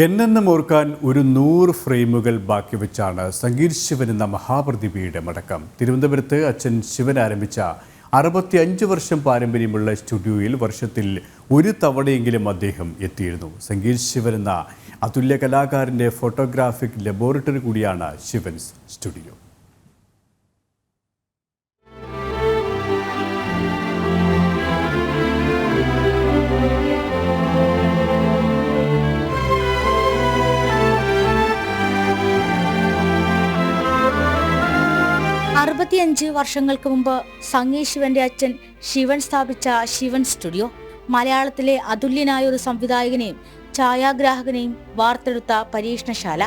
എന്നെന്നും ഓർക്കാൻ ഒരു നൂറ് ഫ്രെയിമുകൾ ബാക്കി വെച്ചാണ് സംഗീത് ശിവൻ എന്ന മഹാപ്രതിഭയുടെ മടക്കം. തിരുവനന്തപുരത്ത് അച്ഛൻ ശിവൻ ആരംഭിച്ച അറുപത്തി അഞ്ച് വർഷം പാരമ്പര്യമുള്ള സ്റ്റുഡിയോയിൽ വർഷത്തിൽ ഒരു തവണയെങ്കിലും അദ്ദേഹം എത്തിയിരുന്നു. സംഗീത് ശിവൻ എന്ന അതുല്യ കലാകാരന്റെ ഫോട്ടോഗ്രാഫിക് ലബോറട്ടറി കൂടിയാണ് ശിവൻസ് സ്റ്റുഡിയോ. അറുപത്തിയഞ്ച് വർഷങ്ങൾക്ക് മുമ്പ് സംഗീ ശിവന്റെ അച്ഛൻ ശിവൻ സ്ഥാപിച്ച ശിവൻ സ്റ്റുഡിയോ. മലയാളത്തിലെ അതുല്യനായ ഒരു സംവിധായകനെയും ഛായാഗ്രാഹകനെയും വാർത്തെടുത്ത പരീക്ഷണശാല.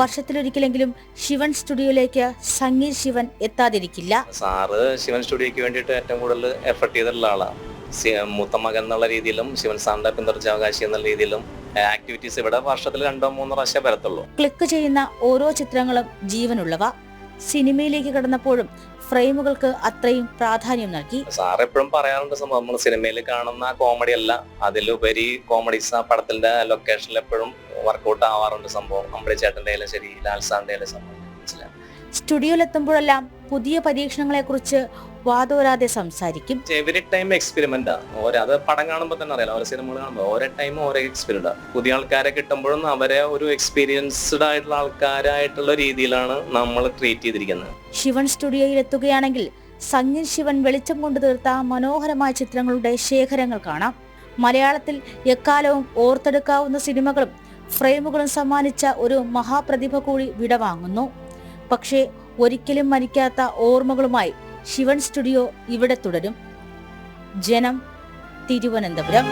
വർഷത്തിലൊരിക്കലെങ്കിലും ശിവൻ സ്റ്റുഡിയോയിലേക്ക് സംഗീത് ശിവൻ എത്താതിരിക്കില്ല. സാറ് ശിവൻ സ്റ്റുഡിയോക്ക് വേണ്ടിയിട്ട് ഏറ്റവും കൂടുതൽ എഫർട്ട് ചെയ്തിട്ടുള്ള ആളാണ് സി- മൂത്ത എന്നുള്ള രീതിയിലും ശിവൻ സാറിന്റെ പിന്തുടർച്ചാവകാശി എന്നുള്ള രീതിയിലും ആക്ടിവിറ്റീസ് ഇവിടെ വർഷത്തിൽ രണ്ടോ മൂന്നോ പ്രാവശ്യം വരത്തുള്ളൂ. ക്ലിക്ക് ചെയ്യുന്ന ഓരോ ചിത്രങ്ങളും ജീവനുള്ളവ. സിനിമയിലേക്ക് കടന്നപ്പോഴും ഫ്രെയിമുകൾക്ക് അത്രയും പ്രാധാന്യം നൽകി. സാർ എപ്പോഴും പറയാറുണ്ട് സംഭവം നമ്മൾ സിനിമയിൽ കാണുന്ന കോമഡി അല്ല അതിലുപരി കോമഡീസ് ആ പടത്തിന്റെ ലൊക്കേഷനിൽ എപ്പോഴും വർക്കൗട്ട് ആവാറുണ്ട് സംഭവം. നമ്മുടെ ചേട്ടന്റെ ആയാലും ശരി ലാൽ സാറിന്റെ ആയാലും സംഭവം. മനസ്സിലായി? സ്റ്റുഡിയോയിലെത്തുമ്പോഴെല്ലാം പുതിയ പരീക്ഷണങ്ങളെക്കുറിച്ച് വാതോരാതെ സംസാരിക്കും. എവറി ടൈം എക്സ്പെരിമെന്റ് ഓരോ അത് പടം കാണുമ്പോൾ തന്നെ അറിയാലോ ഓരോ സിനിമകൾ കാണുമ്പോൾ ഓരോ ടൈം ഓരോ എക്സ്പെരിമെന്റ് പുതിയ ആൾക്കാരെ കിട്ടുമ്പോഴും അവരെ ഒരു എക്സ്പീരിയൻസ്ഡ് ആയിട്ടുള്ള ആൾക്കാരായിട്ടുള്ള രീതിയിലാണ് നമ്മൾ ട്രീറ്റ് ചെയ്തിരിക്കുന്നത്. ശിവൻ സ്റ്റുഡിയോയിൽ എത്തുകയാണെങ്കിൽ സംഗീൻ ശിവൻ വെളിച്ചം കൊണ്ടു തീർത്ത മനോഹരമായ ചിത്രങ്ങളുടെ ശേഖരങ്ങൾ കാണാം. മലയാളത്തിൽ എക്കാലവും ഓർത്തെടുക്കാവുന്ന സിനിമകളും ഫ്രെയിമുകളും സമ്മാനിച്ച ഒരു മഹാപ്രതിഭ കൂടി വിടവാങ്ങുന്നു. പക്ഷേ ഒരിക്കലും മരിക്കാത്ത ഓർമ്മകളുമായി ശിവൻ സ്റ്റുഡിയോ ഇവിടെ തുടരും. ജനം തിരുവനന്തപുരം.